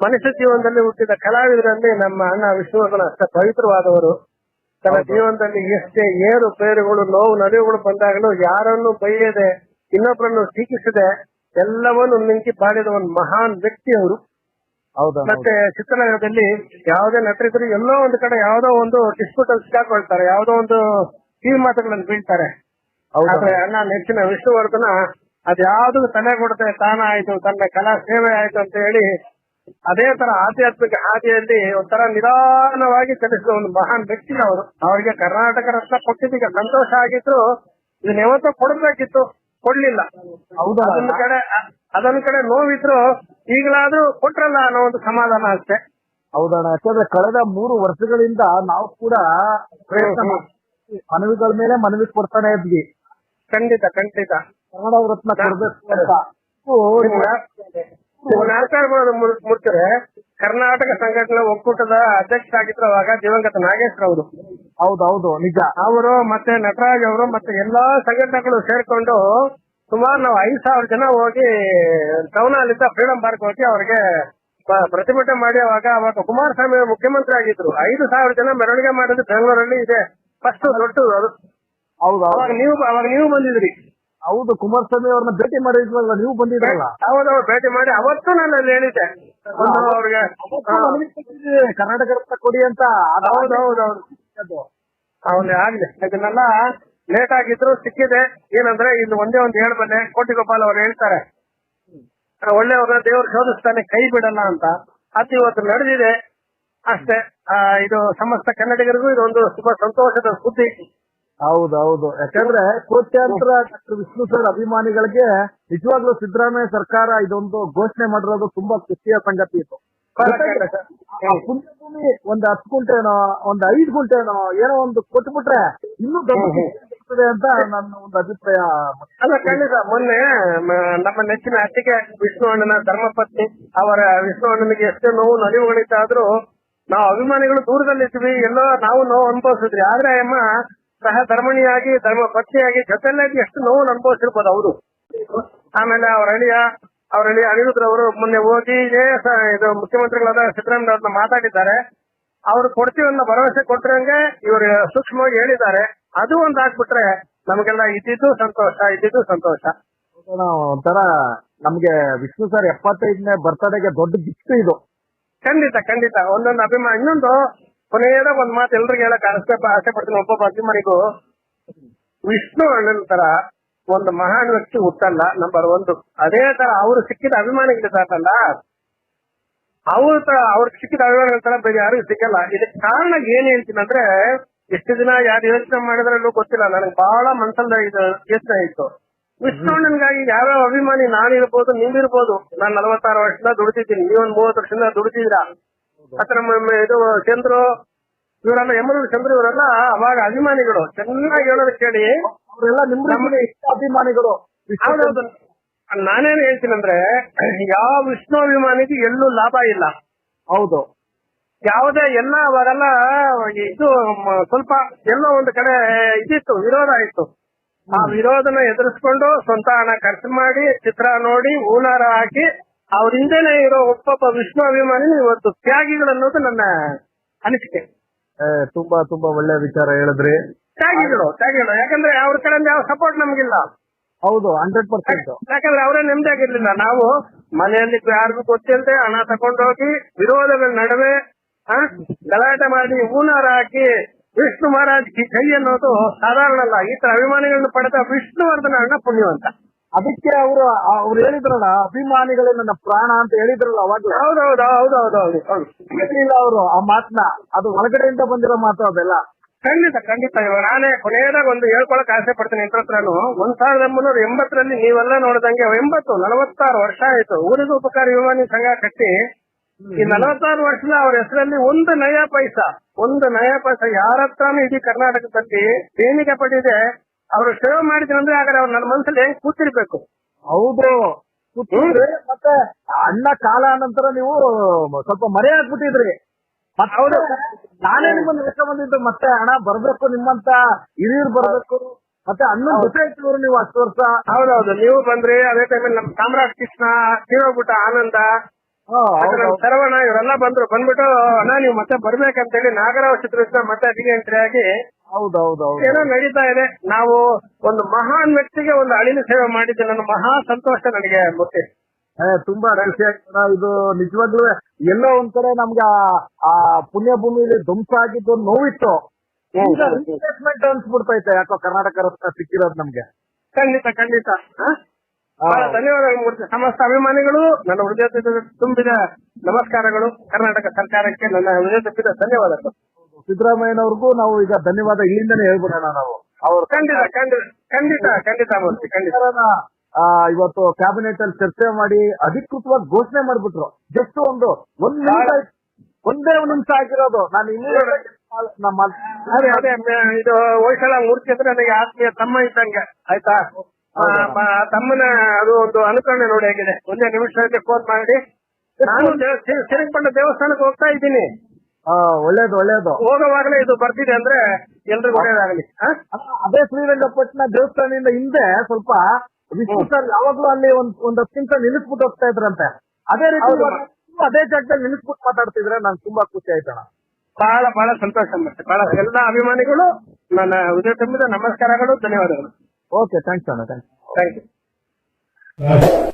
ಮನುಷ್ಯ ಜೀವನದಲ್ಲಿ ಹುಟ್ಟಿದ ಕಲಾವಿದರಲ್ಲಿ ನಮ್ಮ ಅಣ್ಣ ವಿಶ್ವಗಳ ಅಷ್ಟ ಪವಿತ್ರವಾದವರು. ತನ್ನ ಜೀವನದಲ್ಲಿ ಎಷ್ಟೇ ಏರು ಪೇರುಗಳು ನೋವು ನಲಿವುಗಳು ಬಂದಾಗಲೂ ಯಾರನ್ನು ಬೈಯದೆ ಇನ್ನೊಬ್ಬರನ್ನು ಟೀಕಿಸದೆ ಎಲ್ಲವನ್ನು ಮಿಂಚಿ ಬಾಳಿದ ಒಂದು ಮಹಾನ್ ವ್ಯಕ್ತಿ ಅವರು. ಮತ್ತೆ ಚಿತ್ರನಗರದಲ್ಲಿ ಯಾವುದೇ ನಟರಿದ್ರು ಎಲ್ಲೋ ಒಂದು ಕಡೆ ಯಾವುದೋ ಒಂದು ಡಿಸ್ಪ್ಯೂಟ್ ಅಲ್ಲಿ ಸಿಕ್ಕಾಕೊಳ್ತಾರೆ ಯಾವುದೋ ಒಂದು ಕಿವಿ ಮಾತುಗಳನ್ನು ಬೀಳ್ತಾರೆ. ಆದ್ರೆ ಅಣ್ಣ ನೆಚ್ಚಿನ ವಿಷ್ಣುವರ್ಧನ ಅದ್ಯಾವ್ದು ತಲೆ ಕೊಡದೆ ತಾನ ಆಯ್ತು ತನ್ನ ಕಲಾ ಸೇವೆ ಆಯ್ತು ಅಂತ ಹೇಳಿ ಅದೇ ತರ ಆಧ್ಯಾತ್ಮಿಕ ಹಾದಿಯಲ್ಲಿ ಒಂಥರ ನಿಧಾನವಾಗಿ ಚಲಿಸಿದ ಒಂದು ಮಹಾನ್ ವ್ಯಕ್ತಿ ಅವರು ಅವರಿಗೆ ಕರ್ನಾಟಕ ರತ್ನ ಕೊಟ್ಟಿದ್ದೀಗ ಸಂತೋಷ ಆಗಿದ್ರು ಇದನ್ನ ಯಾವತ್ತೂ ಕೊಡಬೇಕಿತ್ತು. ಕೊಡ್ಲಿಲ್ಲ. ಅದೊಂದು ಕಡೆ ಅದೊಂದು ಕಡೆ ನೋವಿದ್ರು ಈಗಲಾದ್ರೂ ಕೊಟ್ರಲ್ಲ ಅನ್ನೋ ಒಂದು ಸಮಾಧಾನ ಅಷ್ಟೇ. ಹೌದಣ್ಣ ಯಾಕಂದ್ರೆ ಕಳೆದ ಮೂರು ವರ್ಷಗಳಿಂದ ನಾವು ಕೂಡ ಪ್ರಯತ್ನ. ಮನವಿಗಳ ಮೇಲೆ ಮನವಿ ಕೊಡ್ತಾನೆ ಇದ್ವಿ. ಖಂಡಿತ ಖಂಡಿತ. ಕನ್ನಡ ರತ್ನ ಕೊಡ್ಬೇಕು ಅಂತ. ನಾಲ್ಕಾರು ಮುಡ್ತಾರೆ ಕರ್ನಾಟಕ ಸಂಘಟನೆ ಒಕ್ಕೂಟದ ಅಧ್ಯಕ್ಷರಾಗಿದ್ರು ಅವಾಗ ದಿವಂಗತ ನಾಗೇಶ್ ಅವರು. ಹೌದೌದು ನಿಜ. ಅವರು ಮತ್ತೆ ನಟರಾಜ್ ಅವರು ಮತ್ತೆ ಎಲ್ಲಾ ಸಂಘಟನೆಗಳು ಸೇರ್ಕೊಂಡು ಸುಮಾರು ನಾವು ಐದ್ ಸಾವಿರ ಜನ ಹೋಗಿ ಟೌನ್ ಅಲ್ಲಿದ್ದ ಫ್ರೀಡಂ ಪಾರ್ಕ್ ಹೋಗಿ ಅವ್ರಿಗೆ ಪ್ರತಿಭಟನೆ ಮಾಡಿ ಅವಾಗ ಅವಾಗ ಕುಮಾರಸ್ವಾಮಿ ಮುಖ್ಯಮಂತ್ರಿ ಆಗಿದ್ರು. ಐದು ಸಾವಿರ ಜನ ಮೆರವಣಿಗೆ ಮಾಡಿದ್ರು ಬೆಂಗಳೂರಲ್ಲಿ ಇದೆ. ಫಸ್ಟ್ ದೊಡ್ಡದು ಅದು. ಹೌದು ಅವಾಗ ನೀವು ಅವಾಗ ನೀವು ಬಂದಿದ್ರಿ. ಹೌದು ಕುಮಾರಸ್ವಾಮಿ ಅವ್ರನ್ನ ಭೇಟಿ ಮಾಡಿದ್ವಲ್ಲ ನೀವು ಬಂದಿದ್ರಲ್ಲ ಹೌದು ಭೇಟಿ ಮಾಡಿ. ಅವತ್ತು ನಾನು ಅಲ್ಲಿ ಹೇಳಿದ್ದೆ ಅವ್ರಿಗೆ ಕರ್ನಾಟಕ ರತ್ನ ಕೊಡಿ ಅಂತ. ಹೌದೌದು ಹೌದೌದೌದು. ಅವನೇ ಆಗ್ಲಿ ಇದನ್ನೆಲ್ಲ ಲೇಟ್ ಆಗಿದ್ರು ಸಿಕ್ಕಿದೆ. ಏನಂದ್ರೆ ಇಲ್ಲಿ ಒಂದೇ ಒಂದು ಹೇಳ್ಬನ್ನೆ ಕೋಟಿ ಗೋಪಾಲ್ ಅವ್ರು ಹೇಳ್ತಾರೆ. ಒಳ್ಳೆಯವ್ರ ದೇವ್ರು ಶೋಧಿಸ್ತಾನೆ ಕೈ ಬಿಡಲ್ಲ ಅಂತ. ಅದು ಇವತ್ತು ನಡೆದಿದೆ. ಅಷ್ಟೇ ಆ, ಇದು ಸಮಸ್ತ ಕನ್ನಡಿಗರಿಗೂ ಇದೊಂದು ತುಂಬಾ ಸಂತೋಷದ ಸುದ್ದಿ. ಹೌದೌದು ಯಾಕಂದ್ರೆ ಕೋಟ್ಯಾಂತರ ಡಾಕ್ಟರ್ ವಿಷ್ಣು ಸರ್ ಅಭಿಮಾನಿಗಳಿಗೆ ನಿಜವಾಗ್ಲೂ ಸಿದ್ದರಾಮಯ್ಯ ಸರ್ಕಾರ ಇದೊಂದು ಘೋಷಣೆ ಮಾಡಿರೋದು ತುಂಬಾ ಖುಷಿಯ ಸಂಗತಿ ಇತ್ತು ಪುಣ್ಯಭೂಮಿ ಒಂದ್ ಹತ್ತು ಗುಂಟೆನೋ ಒಂದ್ ಐದು ಗುಂಟೆನೋ ಏನೋ ಒಂದು ಕೊಟ್ಬಿಟ್ರೆ ಇನ್ನೂ ಖುಷಿ ಅಂತ ನನ್ನ ಒಂದು ಅಭಿಪ್ರಾಯ. ಅಲ್ಲ ಖಂಡಿತ ಮೊನ್ನೆ ನಮ್ಮ ನೆಚ್ಚಿನ ಅಟ್ಟಿಗೆ ವಿಷ್ಣು ಅಣ್ಣನ ಧರ್ಮಪತ್ನಿ ಅವರ ವಿಷ್ಣು ಅಣ್ಣನಿಗೆ ಎಷ್ಟೇ ನೋವು ನಲಿವುಗಳಿತ್ತಾದ್ರೂ ನಾವು ಅಭಿಮಾನಿಗಳು ದೂರದಲ್ಲಿ ದೂರದಲ್ಲಿದ್ವಿ ಎಲ್ಲೋ ನಾವು ನೋವು ಅನುಭವಿಸಿದ್ವಿ. ಆದ್ರೆ ಅಮ್ಮ ಸಹ ಧರ್ಮಣಿಯಾಗಿ ಧರ್ಮ ಪತ್ನಿಯಾಗಿ ಜೊತೆಲಾಗಿ ಎಷ್ಟು ನೋವು ಅನುಭವಿಸಿರ್ಬೋದು ಅವರು ಆಮೇಲೆ ಅವ್ರ ಅಳಿಯ ಅವ್ರ ಅಳಿಯ ಅನಿರುದ್ರ ಅವರು ಮೊನ್ನೆ ಹೋಗಿ ಇದೇ ಮುಖ್ಯಮಂತ್ರಿಗಳಾದ ಸಿದ್ದರಾಮಯ್ಯ ಅವ್ರನ್ನ ಮಾತಾಡಿದ್ದಾರೆ. ಅವ್ರು ಕೊಡ್ತೀವಿ ಅನ್ನೋ ಭರವಸೆ ಕೊಟ್ಟಿರಂಗೆ ಇವರು ಸೂಕ್ಷ್ಮವಾಗಿ ಹೇಳಿದ್ದಾರೆ. ಅದು ಒಂದ್ ಹಾಕ್ಬಿಟ್ರೆ ನಮಗೆಲ್ಲ ಇದ್ದಿದ್ದು ಸಂತೋಷ ಇದ್ದಿದ್ದು ಸಂತೋಷ. ಒಂಥರ ನಮ್ಗೆ ವಿಷ್ಣು ಸರ್ ಎಪ್ಪತ್ತೈದನೇ ಬರ್ತಡೆಗೆ ದೊಡ್ಡ ಗಿಫ್ಟ್ ಇದು. ಖಂಡಿತ ಖಂಡಿತ. ಒಂದೊಂದು ಅಭಿಮಾನ ಇನ್ನೊಂದು ಕೊನೆಯದಾಗ ಒಂದ್ ಮಾತು ಎಲ್ರಿಗೂ ಹೇಳಕ್ ಆಸೆ ಆಸೆ ಪಡ್ತೀನಿ. ಒಬ್ಬ ಅಭಿಮಾನಿಗೂ ವಿಷ್ಣು ಅಣ್ಣನ ತರ ಒಂದು ಮಹಾನ್ ವ್ಯಕ್ತಿ ಹುಟ್ಟಲ್ಲ ನಂಬರ್ ಒಂದು. ಅದೇ ತರ ಅವ್ರು ಸಿಕ್ಕಿದ ಅಭಿಮಾನಿಗಳಿದಾರಲ್ಲ ಅವ್ರ ತರ ಅವ್ರಿಗೆ ಸಿಕ್ಕಿದ ಅಭಿಮಾನಿಗಳ ತರ ಬೇರೆ ಯಾರಿಗೂ ಸಿಕ್ಕಲ್ಲ. ಇದಕ್ಕೆ ಕಾರಣ ಏನ್ ಹೇಳ್ತೀನಂದ್ರೆ ಎಷ್ಟು ದಿನ ಯಾರು ಯೋಚನೆ ಮಾಡಿದ್ರಲ್ಲೂ ಗೊತ್ತಿಲ್ಲ. ನನಗೆ ಬಹಳ ಮನ್ಸಲ್ಲಿ ಇದು ಯೋಚನೆ ಇತ್ತು ವಿಷ್ಣು ಅಣ್ಣನ್ಗಾಗಿ ಯಾವ್ಯಾವ ಅಭಿಮಾನಿ ನಾನಿರ್ಬೋದು, ನೀವಿರ್ಬೋದು. ನಾನು ನಲವತ್ತಾರು ವರ್ಷದಿಂದ ದುಡಿದಿದ್ದೀನಿ ನೀವೊಂದ್ ಮೂವತ್ತು ವರ್ಷದಿಂದ ದುಡಿದಿದ್ದೀರಾ ಮ- ಇದು ಚಂದ್ರು ಇವರೆಲ್ಲ ಎಮ್ಮನೂರು ಚಂದ್ರು ಇವರೆಲ್ಲ ಅವಾಗ ಅಭಿಮಾನಿಗಳು. ಚೆನ್ನಾಗಿ ಹೇಳೋದು ಕೇಳಿ ಅವರೆಲ್ಲ ನಿಮ್ ನಮ್ಗೆ ಇಷ್ಟ ಅಭಿಮಾನಿಗಳು. ನಾನೇನ್ ಹೇಳ್ತೀನಿ ಅಂದ್ರೆ ಹೇಳ್ತೀನಂದ್ರೆ ಯಾವ ವಿಷ್ಣು ಅಭಿಮಾನಿಗೆ ಎಲ್ಲೂ ಲಾಭ ಇಲ್ಲ. ಹೌದು. ಯಾವುದೇ ಎಲ್ಲ ಅವಾಗೆಲ್ಲ ಇದು ಸ್ವಲ್ಪ ಎಲ್ಲೋ ಒಂದು ಕಡೆ ಇದಿತ್ತು ವಿರೋಧ ಇತ್ತು. ಆ ವಿರೋಧನ ಎದುರಿಸ್ಕೊಂಡು ಸ್ವಂತ ಹಣ ಖರ್ಚು ಮಾಡಿ ಚಿತ್ರ ನೋಡಿ ಹೂನಾರ ಹಾಕಿ ಅವ್ರ ಹಿಂದೆನೆ ಇರೋ ಒಬ್ಬೊಬ್ಬ ವಿಷ್ಣು ಅಭಿಮಾನಿ ಇವತ್ತು ತ್ಯಾಗಿಗಳನ್ನೋದು ನನ್ನ ಅನಿಸಿಕೆ. ಏ, ತುಂಬಾ ತುಂಬಾ ಒಳ್ಳೆ ವಿಚಾರ ಹೇಳಿದ್ರಿ. ತ್ಯಾಗಿಗಳು ತ್ಯಾಗಿಗಳು. ಯಾಕಂದ್ರೆ ಅವ್ರ ಕಡೆಯಿಂದ ಯಾವ ಸಪೋರ್ಟ್ ನಮ್ಗಿಲ್ಲ. ಹೌದು ಹಂಡ್ರೆಡ್ ಪರ್ಸೆಂಟ್ ಯಾಕಂದ್ರೆ ಅವರೇ ನೆಮ್ಮದಿ ಆಗಿರ್ಲಿಲ್ಲ ನಾವು ಮನೆಯಲ್ಲಿ ಯಾರಿಗೂ ಗೊತ್ತಿಲ್ಲದೆ ಹಣ ತಗೊಂಡೋಗಿ ವಿರೋಧಗಳ ನಡುವೆ ಆ, ಗಲಾಟೆ ಮಾಡಿ ಹೂನಾರ ಹಾಕಿ ವಿಷ್ಣು ಮಹಾರಾಜ್ ಕಿ ಕೈ ಅನ್ನೋದು ಸಾಧಾರಣ ಅಲ್ಲ. ಈ ತರ ಅಭಿಮಾನಿಗಳನ್ನ ಪಡೆದ ವಿಷ್ಣುವರ್ಧನ ಅಣ್ಣ ಪುಣ್ಯವಂತ ಅದಕ್ಕೆ ಅವರು ಅವ್ರು ಹೇಳಿದ್ರಲ್ಲ ಅಭಿಮಾನಿಗಳೇ ನನ್ನ ಪ್ರಾಣ ಅಂತ ಹೇಳಿದ್ರಲ್ಲ ಅವಾಗ ಹೌದೌದು ಹೌದೌದು ಹೌದು ಹೇಳಿಲ್ಲ ಅವರು ಆ ಮಾತನ್ನ ಅದು ಒಳಗಡೆಯಿಂದ ಬಂದಿರೋ ಮಾತು ಅದೆಲ್ಲ. ಖಂಡಿತ ಖಂಡಿತ ಇವಾಗ ನಾನೇ ಕೊನೆಯದಾಗ ಒಂದು ಹೇಳ್ಕೊಳಕ್ ಆಸೆ ಪಡ್ತೀನಿ ಇಂಟ್ರ ಹತ್ರನು ಒಂದ್ ಸಾವಿರದ ಒಂಬೈನೂರ ಎಂಬತ್ತರಲ್ಲಿ ನೀವೆಲ್ಲ ನೋಡಿದಂಗೆ ಎಂಬತ್ತು ನಲವತ್ತಾರು ವರ್ಷ ಆಯ್ತು. ಊರಿನ ಉಪಕಾರ ವಿಮಾನಿ ಸಂಘ ಕಟ್ಟಿ ಈ ನಲವತ್ತಾರು ವರ್ಷದ ಅವ್ರ ಹೆಸರಲ್ಲಿ ಒಂದು ನಯ ಪೈಸ ಒಂದು ನಯ ಪೈಸ ಯಾರ ಹತ್ರನೂ ಇಡೀ ಕರ್ನಾಟಕದಲ್ಲಿ ದೇಣಿಗೆ ಪಡೆದಿದೆ. ಅವರು ಸೇವೆ ಮಾಡಿದ್ರು ಅಂದ್ರೆ ಹಾಗಾದ್ರೆ ಅವ್ರು ನನ್ನ ಮನಸ್ಸಲ್ಲಿ ಹೆಂಗ್ ಕೂತಿರ್ಬೇಕು? ಹೌದು. ಕೂತ್ಕೊಂಡ್ರಿ, ಮತ್ತೆ ಅಣ್ಣ ಕಾಲ ನಂತರ ನೀವು ಸ್ವಲ್ಪ ಮರೆ ಹಾಕ್ಬಿಟ್ಟಿದ್ರಿ ಮತ್ತೆ ಹೌದು. ನಾನೇ ನಿಮ್ಮನ್ನ ಲೆಕ್ಕ ಬಂದಿದ್ದು ಮತ್ತೆ ಹಣ ಬರ್ಬೇಕು ನಿಮ್ಮಂತ ಹಿರಿಯರು ಬರ್ಬೇಕು. ಮತ್ತೆ ಅಣ್ಣ ಜೊತೆ ಇಟ್ಟಿದ್ರು ನೀವು ಅಷ್ಟು ವರ್ಷ. ಹೌದೌದು. ನೀವು ಬಂದ್ರಿ ಅದೇ ಟೈಮಲ್ಲಿ ನಮ್ ಕಾಮರಾಜ್ ಕೃಷ್ಣ ಶಿವಗುಟ ಆನಂದ ಹಾ, ಮತ್ತೆ ಹೌದು, ನಮ್ ಶರವಣ ಇವರೆಲ್ಲ ಬಂದ್ರು. ಬಂದ್ಬಿಟ್ಟು ಅಣ್ಣ ನೀವು ಮತ್ತೆ ಬರ್ಬೇಕಂತೇಳಿ ನಾಗರಾವ್ ಚಿತ್ರ ಮತ್ತೆ ಎಂಟ್ರಿ ಆಗಿ ಏನೋ ನಡೀತಾ ಇದೆ. ನಾವು ಒಂದು ಮಹಾನ್ ವ್ಯಕ್ತಿಗೆ ಒಂದು ಅಳಿಲು ಸೇವೆ ಮಾಡಿದ್ದೆ. ನನ್ನ ಮಹಾ ಸಂತೋಷ ನನಗೆ ಮತ್ತೆ ತುಂಬಾ ರಹಸ್ಯ ಇದು ನಿಜವಾಗ್ಲೂ ಎಲ್ಲೋ ಒಂದ್ ಕಡೆ ನಮ್ಗೆ ಆ- ಪುಣ್ಯ ಭೂಮಿಲಿ ಧ್ವಂಸ ಆಗಿದ್ದು ನೋವಿತ್ತು. ರಿಪ್ಲೇಸ್ಮೆಂಟ್ ಅನ್ಸ್ಬಿಡ್ತೈತೆ. ಯಾಕೋ ಕರ್ನಾಟಕ ರತ್ನ ಸಿಕ್ಕಿರೋದು ನಮ್ಗೆ. ಖಂಡಿತ ಖಂಡಿತ. ಧನ್ಯವಾದ ಮೂರ್ತಿ. ಸಮಸ್ತ ಅಭಿಮಾನಿಗಳು ನನ್ನ ಹೃದಯ ತುಂಬಿದ- ತುಂಬಿದ ನಮಸ್ಕಾರಗಳು. ಕರ್ನಾಟಕ ಸರ್ಕಾರಕ್ಕೆ ನನ್ನ ಹೃದಯ ತುಂಬಿದ ಧನ್ಯವಾದಗಳು. ಸಿದ್ದರಾಮಯ್ಯನವ್ರಿಗೂ ನಾವು ಈಗ ಧನ್ಯವಾದ ಇಲ್ಲಿಂದನೇ ಹೇಳ್ಬಿಡೋಣ ನಾವು. ಅವರು ಖಂಡಿತ ಖಂಡಿತ ಖಂಡಿತ ಖಂಡಿತ ಮೂರ್ತಿ ಖಂಡಿತ. ಆ, ಇವತ್ತು ಕ್ಯಾಬಿನೆಟ್ ಅಲ್ಲಿ ಚರ್ಚೆ ಮಾಡಿ ಅಧಿಕೃತವಾಗಿ ಘೋಷಣೆ ಮಾಡ್ಬಿಟ್ರು. ಜಸ್ಟ್ ಒಂದು ಒಂದ್ ನಿಮಿಷ. ಒಂದೇ ಒಂದ್ ನಿಮಿಷ ಆಗಿರೋದು. ನಾನು ಇನ್ನೂ ಇದು ಹೊಯ್ಸಳ ಮೂರ್ತಿ ಅಂದ್ರೆ ನನಗೆ ಆತ್ಮೀಯ ತಮ್ಮ ಇದ್ದಂಗೆ. ಆಯ್ತಾ? ತಮ್ಮನ ಅದು ಒಂದು ಅನುಕರಣೆ ನೋಡಿ ಹೇಗಿದೆ ಒಂದೇ ನಿಮಿಷದಲ್ಲಿ ಫೋನ್ ಮಾಡಿ. ನಾನು ಸಿರಿಪಣ್ಣ ದೇವಸ್ಥಾನಕ್ಕೆ ಹೋಗ್ತಾ ಇದ್ದೀನಿ. ಒಳ್ಳೇದು ಒಳ್ಳೇದು. ಹೋಗುವಾಗಲೇ ಇದು ಬರ್ತಿದೆ ಅಂದ್ರೆ ಎಲ್ರಿಗೂ ಒಳ್ಳೇದಾಗಲಿ. ಅದೇ ಶ್ರೀರಂಗಪಟ್ಟಣ ದೇವಸ್ಥಾನದಿಂದ ಹಿಂದೆ ಸ್ವಲ್ಪ ವಿಷ್ಣು ಸರ್ ಯಾವಾಗ್ಲೂ ಅಲ್ಲಿ ಒಂದ್ ಒಂದ್ ಹತ್ತು ನಿಮಿಷ ನಿಲ್ಲಿಸ್ಬಿಟ್ಟು ಹೋಗ್ತಾ ಇದ್ರಂತೆ. ಅದೇ ರೀತಿ ಅದೇ ಜಾಗದಲ್ಲಿ ನಿಲ್ಲಿಸ್ಬಿಟ್ಟು ಮಾತಾಡ್ತಿದ್ರೆ ನಾನು ತುಂಬಾ ಖುಷಿ ಆಯ್ತಣ ಬಹಳ ಬಹಳ ಸಂತೋಷ ಮತ್ತೆ. ಬಹಳ ಎಲ್ಲ ಅಭಿಮಾನಿಗಳು ನನ್ನ ಹೃದಯ ತುಂಬಿದ ನಮಸ್ಕಾರಗಳು ಧನ್ಯವಾದಗಳು. ಓಕೆ ಥ್ಯಾಂಕ್ಸ್ ಅಣ್ಣ ಥ್ಯಾಂಕ್ಸ್ ಥ್ಯಾಂಕ್ ಯು